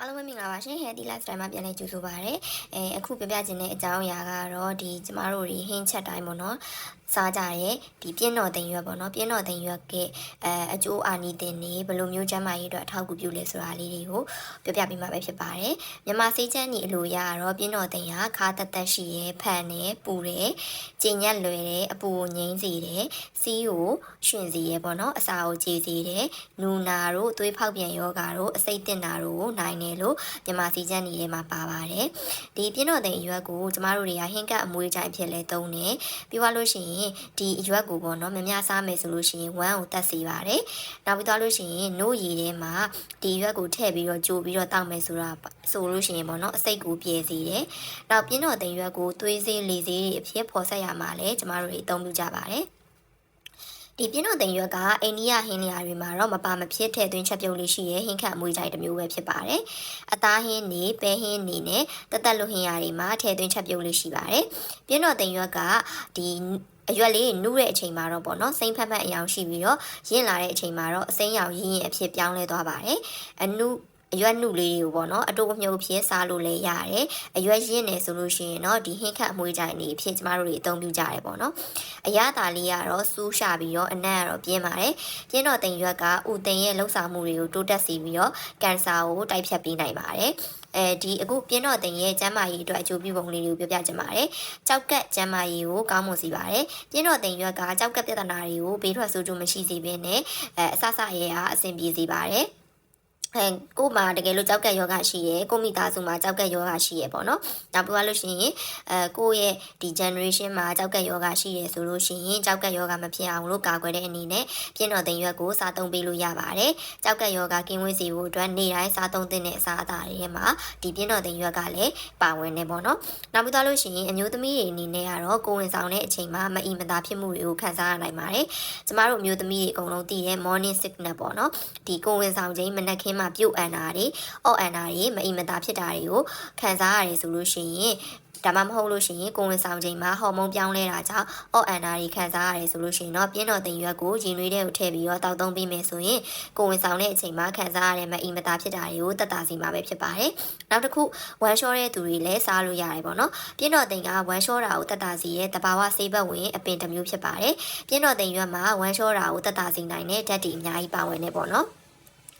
အားလုံးပဲမင်္ဂလာပါရှင် Healthy Lifestyle မှာပြန်လည်ကြိုဆိုပါရစေ။အဲအခုပြပြခြင်းတဲ့အကြောင်းအရာကတော့ဒီကျမတို့တွေဟင်းချက်တိုင်းပေါ့နော်။စားကြရဲဒီပြင်းတော်တင်ရွက်ပေါ့နော်။ပြင်းတော်တင်ရွက်ကအဲအကျိုးအာနိသင်တွေဘယ်လိုမျိုးကျန်းမာရေးအတွက်အထောက်အကူပြုလဲဆိုတာလေးတွေကိုပြပြပေးမှာပဲဖြစ်ပါတယ်။မြန်မာစေးချမ်းဤအလိုရကတော့ပြင်းတော်တင်ရခါတက်တက်ရှိရဲဖန်နေပူတယ်။ကျင်ညက်လွယ်တယ်အပူကိုငိမ့်စေတယ်။စီးကိုရှင်စေရဲပေါ့နော်။အစာကိုကြေစေတယ်။နူနာတို့သွေးဖောက်ပြန်ယောဂါတို့အစိတ်တင်တာတို့ကိုနိုင်တယ်လို့မြန်မာစီချမ်းနေထဲမှာပါပါတယ်ဒီပြင်းတော်တဲ့အရွက်ကိုကျမတို့တွေကဟင်းကပ်အမွေးကြိုင်ဖြစ်လဲသုံးတယ်ပြီးသွားလို့ရှိရင်ဒီအရွက်ကိုပေါ့နော်မများစားမယ်ဆိုလို့ရှိရင်ဝမ်းကိုတက်စေပါတယ်နောက်ပြီးသွားလို့ရှိရင်နို့ရည်ထဲမှာဒီအရွက်ကိုထည့်ပြီးတော့ကြိုပြီးတော့တောက်မယ်ဆိုတာဆိုလို့ရှိရင်ပေါ့နော်အစိတ်ကိုပြည့်စေတယ်နောက်ပြင်းတော်တဲ့ရွက်ကိုသွေးစေးလေစေးတွေအဖြစ်ပေါ်ဆက်ရမှာလဲကျမတို့တွေအသုံးပြုကြပါတယ် ဒီပြင်းတော်သိမ်ရွက်ကအိန္ဒိယဟင်းလျာတွေမှာတော့မပါမဖြစ်ထည့်သွင်းချက်ပြုတ်လေးရှိရဲ့ဟင်းခတ်အမွေးကြိုက်တစ်မျိုးပဲဖြစ်ပါတယ်။အသားဟင်းနေပဲဟင်းနေနဲ့တသက်လို့ဟင်းရတွေမှာထည့်သွင်းချက်ပြုတ်လေးရှိပါတယ်။ပြင်းတော်သိမ်ရွက်ကဒီအရွက်လေးနုတဲ့အချိန်မှာတော့ပေါ့နော်စိမ့်ဖက်ဖက်အယောင်ရှိပြီးတော့ရင့်လာတဲ့အချိန်မှာတော့အစိမ်းရောင်ရင်းရင်အဖြစ်ပြောင်းလဲသွားပါတယ်။အနု အရွက်နှုတ်လေးတွေကိုပေါ့နော်အတူအမြုပ်ဖြစ်စားလို့လည်းရတယ်အရွက်ရင်းနေဆိုလို့ရှိရင်တော့ဒီဟင်းခတ်အမွေးကြိုင်နေဖြစ်ကျမတို့တွေအသုံးပြုကြတယ်ပေါ့နော်အရသာလေးကတော့စူးရှာပြီးတော့အနံ့ကတော့ပြင်းပါတယ်ပြင်းတော့တင်ရွက်ကဥတင်ရဲ့လှုပ်ဆောင်မှုတွေကိုတိုးတက်စေပြီးတော့ကန်ဆာကိုတိုက်ဖြတ်ပေးနိုင်ပါတယ်အဲဒီအခုပြင်းတော့တင်ရဲ့ကျန်းမာရေးအတွက်အကျိုးပြုပုံလေးတွေကိုပြောပြချင်ပါတယ်။ကြောက်ကက်ကျန်းမာရေးကိုကောင်းမွန်စေပါတယ်။ပြင်းတော့တင်ရွက်ကကြောက်ကက်ပြဿနာတွေကိုဘေးထွက်ဆိုးကျိုးမရှိစေဘဲနဲ့အဲအဆဆရဲအားအဆင်ပြေစေပါတယ်။ အဲကို့မှာတကယ်လို့ကြောက်ကက်ယောဂရှိရယ်ကိုမိသားစုမှာကြောက်ကက်ယောဂရှိရယ်ပေါ့နော်။နောက်ပြီးလို့ရှိရင်အဲကိုယ့်ရဲ့ဒီ generation မှာကြောက်ကက်ယောဂရှိရယ်ဆိုလို့ရှိရင်ကြောက်ကက်ယောဂမဖြစ်အောင်လို့ကာကွယ်တဲ့အနေနဲ့ပြင်းတော်သိမ်ရွက်ကိုစားသုံးပေးလို့ရပါတယ်။ကြောက်ကက်ယောဂကင်းဝေးစေဖို့အတွက်နေ့တိုင်းစားသုံးသင့်တဲ့အစားအစာတွေမှာဒီပြင်းတော်သိမ်ရွက်ကလည်းပါဝင်နေပေါ့နော်။နောက်ပြီးလို့ရှိရင်အမျိုးသမီးတွေအနေနဲ့ကတော့ကိုယ်ဝင်ဆောင်တဲ့အချိန်မှာမအီမသာဖြစ်မှုတွေကိုခံစားရနိုင်ပါတယ်။ကျမတို့အမျိုးသမီးတွေအကုန်လုံးသိတဲ့ morning sickness ပေါ့နော်။ဒီကိုယ်ဝင်ဆောင်ချိန်မနက်ခင်းမှာပြုတ်အန်တာတွေအော့အန်တာတွေမအီမသာဖြစ်တာတွေကိုခံစားရတယ်ဆိုလို့ရှိရင်ဒါမှမဟုတ်လို့ရှိရင်ကိုယ်ဝင်ဆောင်ချိန်မှာဟော်မုန်းပြောင်းလဲတာကြောင့်အော့အန်နာတွေခံစားရတယ်ဆိုလို့ရှိရင်တော့ပြင်းတော်တင်ရွက်ကိုရင်နွေးတဲ့ကိုထည့်ပြီးတော့တောက်သုံးပေးမယ်ဆိုရင်ကိုယ်ဝင်ဆောင်တဲ့အချိန်မှာခံစားရတဲ့မအီမသာဖြစ်တာတွေကိုတက်တာစီမှာပဲဖြစ်ပါတယ်။နောက်တစ်ခုဝမ်ရှော့တဲ့သူတွေလည်းစားလို့ရတယ်ပေါ့နော်။ပြင်းတော်တင်ကဝမ်ရှော့တာကိုတက်တာစီရဲ့တဘာဝဆေးဘက်ဝင်အပင်တစ်မျိုးဖြစ်ပါတယ်။ပြင်းတော်တင်ရွက်မှာဝမ်ရှော့တာကိုတက်တာစီနိုင်တဲ့ဓာတ်တွေအများကြီးပါဝင်နေပေါ့နော်။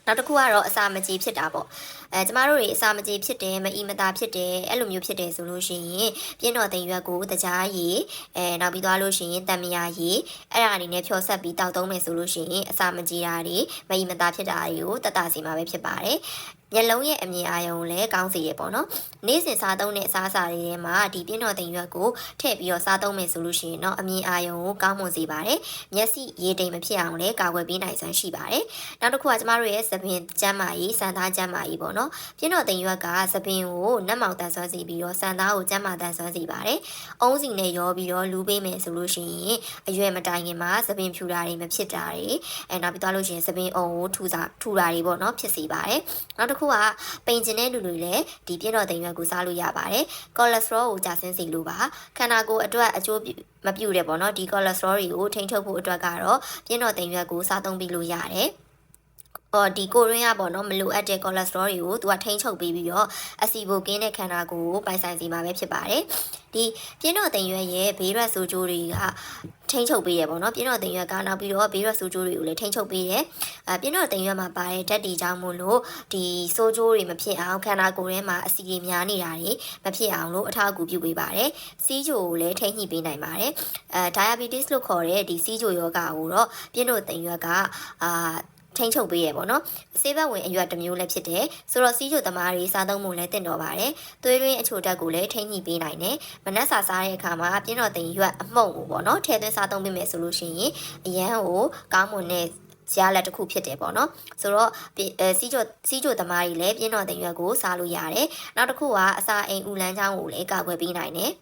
နောက်တစ်ခုကတော့အစာမကြေဖြစ်တာပေါ့အဲကျမတို့တွေအစာမကြေဖြစ်တယ်မအီမသာဖြစ်တယ်အဲ့လိုမျိုးဖြစ်တယ်ဆိုလို့ရှိရင်ပြင်းတော်သိမ်ရွက်ကိုတကြားရည်အဲနောက်ပြီးသွားလို့ရှိရင်တံမယာရည်အဲ့ဒါအနေနဲ့ဖြောဆက်ပြီးတောက်သုံးမယ်ဆိုလို့ရှိရင်အစာမကြေတာတွေမအီမသာဖြစ်တာတွေကိုတတ်တာစီမှာပဲဖြစ်ပါတယ် မျက်လုံးရဲ့အမြင်အာရုံလည်းကောင်းစေရပေါ့နော်နေ့စဉ်စားသုံးတဲ့အစားအစာတွေထဲမှာဒီပြင်းတော်သိမ်ရွက်ကိုထည့်ပြီးတော့စားသုံးမယ်ဆိုလို့ရှိရင်တော့အမြင်အာရုံကိုကောင်းမွန်စေပါတယ်မျက်စိရေတိမ်မဖြစ်အောင်လည်းကာကွယ်ပေးနိုင်စွမ်းရှိပါတယ်နောက်တစ်ခုကကျမတို့ရဲ့သပင်ကျန်းမာရေးစံသားကျန်းမာရေးပေါ့နော်ပြင်းတော်သိမ်ရွက်ကသပင်ကိုနတ်မောင်တန်ဆွမ်းစေပြီးတော့စံသားကိုကျန်းမာတန်ဆွမ်းစေပါတယ်အုံးစီနဲ့ရောပြီးတော့လူပေးမယ်ဆိုလို့ရှိရင်အရွယ်မတိုင်ခင်မှာသပင်ဖြူတာတွေမဖြစ်တာတွေအဲနောက်ပြီးသွားလို့ရှိရင်သပင်အုံကိုထူစာထူတာတွေပေါ့နော်ဖြစ်စေပါတယ်နောက်တစ်ခုကပိန်ကျင်တဲ့လူတွေလည်းဒီပြည့်တော်သိမ်ရွက်ကိုစားလို့ရပါတယ်။ cholesterol ကိုကျဆင်းစေလို့ပါခန္ဓာကိုယ်အတွက်အကျိုးမပြုတယ်ပေါ့နော်ဒီ cholesterol တွေကိုထိန်းချုပ်ဖို့အတွက်ကတော့ပြည့်တော်သိမ်ရွက်ကိုစားသုံးပြီးလို့ရတယ်။အော် ဒီကိုရင်းကပေါ့နော်မလိုအပ်တဲ့ cholesterol တွေကိုသူကထိန်းချုပ်ပေးပြီးတော့အစီဘိုကင်းတဲ့ခန္ဓာကိုယ်ကိုပိုင်ဆိုင်စီမှာပဲဖြစ်ပါတယ်ဒီပြင်းတော်တင်ရွက်ရဲ့ဘေးရွက်ဆိုးကျိုးတွေကထိန်းချုပ်ပေးရပေါ့နော်ပြင်းတော်တင်ရွက်ကနောက်ပြီးတော့ဘေးရွက်ဆိုးကျိုးတွေကိုလည်းထိန်းချုပ်ပေးရအဲပြင်းတော်တင်ရွက်မှာပါတဲ့ဓာတ်တီကြောင့်မို့လို့ဒီဆိုးကျိုးတွေမဖြစ်အောင်ခန္ဓာကိုယ်ထဲမှာအစီတွေများနေတာတွေမဖြစ်အောင်လို့အထောက်အကူပြုပေးပါတယ်စီးချိုကိုလည်းထိန်းညှိပေးနိုင်ပါတယ်အဲ diabetes လို့ခေါ်တဲ့ဒီစီးချိုယောဂကိုတော့ပြင်းတော်တင်ရွက်ကအာ ထိန်းချုပ်ပေးရပေါ့နော်ဆေးဘက်ဝင်အရွက်တစ်မျိုးလည်းဖြစ်တယ်ဆိုတော့စီးချိုသမားတွေစားသုံးမှုလည်းတင့်တော်ပါတယ်သွေးရင်းအချိုတက်ကိုလည်းထိန်းညှိပေးနိုင်တယ်မနက်စာစားတဲ့အခါမှာပြင်းတော်တင်ရွက်အမှုန့်ကိုပေါ့နော်ထည့်သွင်းစားသုံးပေးမယ်ဆိုလို့ရှိရင်အရန်ကိုကောင်းမွန်တဲ့ဇာလက်တစ်ခုဖြစ်တယ်ပေါ့နော်ဆိုတော့အဲစီးချိုစီးချိုသမားတွေလည်းပြင်းတော်တင်ရွက်ကိုစားလို့ရတယ်နောက်တစ်ခုကအစာအိမ်ဥလန်းချောင်းကိုလည်းကာကွယ်ပေးနိုင်တယ်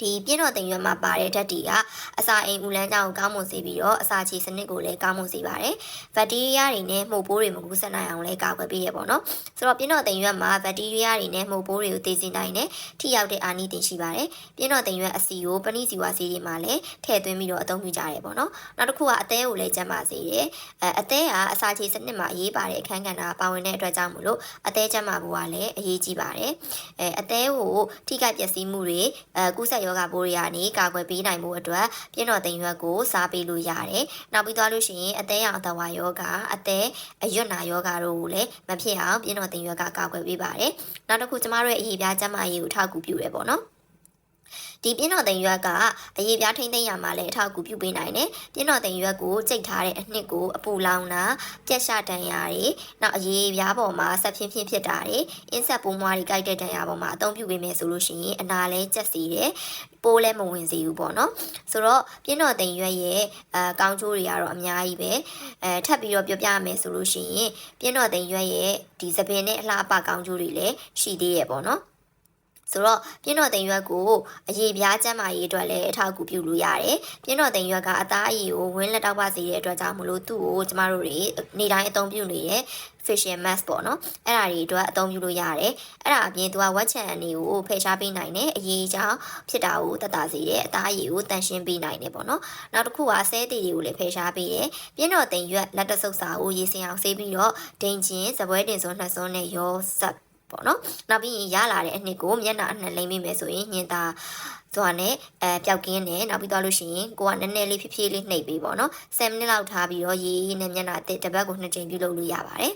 ဒီပြင်းတော်တင်ရွက်မှာပါတဲ့ဓာတ်တွေကအစာအိမ်ဦးလန်းကြောင်းကိုကောင်းမွန်စေပြီးတော့အစာချေစနစ်ကိုလည်းကောင်းမွန်စေပါတယ်။ဘက်တီးရီးယားတွေနဲ့မှုတ်ပိုးတွေမကူးစက်နိုင်အောင်လည်းကာကွယ်ပေးရပေါ့နော်။ဆိုတော့ပြင်းတော်တင်ရွက်မှာဘက်တီးရီးယားတွေနဲ့မှုတ်ပိုးတွေကိုသိစေနိုင်တဲ့ထိရောက်တဲ့အာနိသင်ရှိပါတယ်။ပြင်းတော်တင်ရွက်အစီကိုပဏိစီဝါစီတွေမှာလည်းထည့်သွင်းပြီးတော့အသုံးပြုကြရတယ်ပေါ့နော်။နောက်တစ်ခုကအသေးကိုလည်းကျန်းမာစေတယ်။အဲအသေးကအစာချေစနစ်မှာအရေးပါတဲ့အခန်းကဏ္ဍပါဝင်တဲ့အတွက်ကြောင့်မို့လို့အသေးကျန်းမာဖို့ကလည်းအရေးကြီးပါတယ်။အဲအသေးကိုထိခိုက်ပျက်စီးမှုတွေအဲကူးစက်ရောဂါပိုးတွေကနေကာကွယ်ပေးနိုင်မှုအတွက်ပြင်းတော်သိမ်ရွက်ကိုစားပေးလို့ရတယ်။နောက်ပြီးသွားလို့ရှိရင်အသေးရောင်အသက်ဝါယောဂအသေးအရွတ်နာယောဂတို့ကိုလည်းမဖြစ်အောင်ပြင်းတော်သိမ်ရွက်ကကာကွယ်ပေးပါတယ်။နောက်တစ်ခုကျမတို့ရဲ့အရေးပြားကျန်းမာရေးကိုထောက်ကူပြုရဲပေါ့နော်။ ဒီပြင်းတော်သိမ်ရွက်ကအရေးပြားထိမ့်သိမ့်ရမှာလည်းအထောက်အကူပြုပေးနိုင်တယ်။ပြင်းတော်သိမ်ရွက်ကိုကြိတ်ထားတဲ့အနှစ်ကိုအပူလောင်တာပြက်ရှတန်ရာတွေနောက်အရေးပြားပေါ်မှာဆက်ဖြင်းဖြင်းဖြစ်တာတွေအင်းဆက်ပိုးမွားတွေကြိုက်တဲ့တန်ရာပေါ်မှာအသုံးပြုပေးမယ်ဆိုလို့ရှိရင်အနာလဲကျက်စီတယ်ပိုးလည်းမဝင်စေဘူးပေါ့နော်ဆိုတော့ပြင်းတော်သိမ်ရွက်ရဲ့အဲကောင်းကျိုးတွေကတော့အများကြီးပဲအဲထပ်ပြီးတော့ပြောပြရမယ်ဆိုလို့ရှိရင်ပြင်းတော်သိမ်ရွက်ရဲ့ဒီသပင်နဲ့အလှအပကောင်းကျိုးတွေလည်းရှိသေးရဲ့ပေါ့နော် ဆိုတော့ပြင်းတော်သိမ်ရွက်ကိုအရေးပြားကျန်းမာရေးအတွက်လည်းအထောက်အကူပြုလို့ရတယ်။ပြင်းတော်သိမ်ရွက်ကအသားအရည်ကိုဝင်းလက်တောက်ပစေတဲ့အတွက်ကြောင့်မလို့သူ့ကိုကျမတို့တွေနေတိုင်းအသုံးပြုနေတဲ့ facial mask ပေါ့နော်။အဲ့ဒါတွေအတွက်အသုံးပြုလို့ရတယ်။အဲ့ဒါအပြင်သူကဝက်ချန်အနေကိုဖယ်ရှားပေးနိုင်တယ်။အရေးကြောင့်ဖြစ်တာကိုတက်တာစေတယ်။အသားအရည်ကိုတန်ရှင်းပေးနိုင်တယ်ပေါ့နော်။နောက်တစ်ခုကဆဲတီတွေကိုလည်းဖယ်ရှားပေးတယ်။ပြင်းတော်သိမ်ရွက်လက်တဆုပ်စာကိုရေးစင်အောင်ဆေးပြီးတော့ဒိန်ချင်းဇပွဲတင်စွန်းနှစွန်းနဲ့ရောဆက် ပေါ့နော်နောက်ပြီးရင်ရလာတဲ့အနှစ်ကိုမျက်နှာအနှံလိမ့်မိမယ်ဆိုရင်ညင်သာသွားနဲ့အဲပျောက်ကင်းနဲ့နောက်ပြီးသွားလို့ရှိရင်ကိုကနည်းနည်းလေးဖြည်းဖြည်းလေးနှိပ်ပေးပေါ့နော်7မိနစ်လောက်ထားပြီးတော့ရေနဲ့မျက်နှာတစ်တစ်ပတ်ကိုနှစ်ကြိမ်ပြုလုပ်လို့ရပါတယ်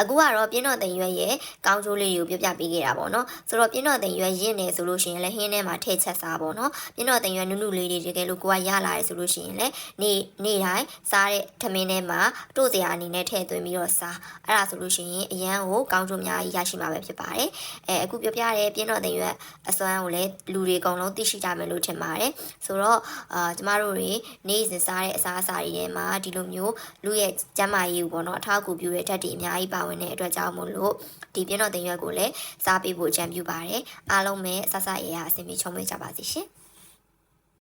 အခုကတော့ပြင်းတော်သိမ်ရွက်ရဲ့ကောင်းကျိုးလေးတွေကိုပြပြပေးခဲ့တာပေါ့နော်ဆိုတော့ပြင်းတော်သိမ်ရွက်ရင့်နေဆိုလို့ရှိရင်လည်းဟင်းထဲမှာထည့်ချက်စားပေါ့နော်ပြင်းတော်သိမ်ရွက်နုနုလေးတွေတကယ်လို့ကိုကရလာတယ်ဆိုလို့ရှိရင်လည်းနေနေတိုင်းစားတဲ့ထမင်းထဲမှာတို့စရာအနေနဲ့ထည့်သွင်းပြီးတော့စားအဲ့ဒါဆိုလို့ရှိရင်အရန်ကိုကောင်းကျိုးများကြီးရရှိမှာပဲဖြစ်ပါတယ်အဲအခုပြပြတဲ့ပြင်းတော်သိမ်ရွက်အစွမ်းကိုလည်းလူတွေအကုန်လုံးသိရှိကြမယ်လို့ထင်ပါတယ်ဆိုတော့အာကျမတို့တွေနေ့စဉ်စားတဲ့အစားအစာတွေထဲမှာဒီလိုမျိုးလူရဲ့ကျန်းမာရေးကိုပေါ့နော်အထောက်အကူပြုတဲ့ဓာတ်တွေအများကြီးပါဝင်တဲ့အတွက်ကြောင့်မို့လို့ဒီပြင်းတော်တင်ရွက်ကိုလည်းစားပေးဖို့အကြံပြုပါတယ်အားလုံးပဲဆဆရရအစီအမီချုံမေးကြပါစီရှင်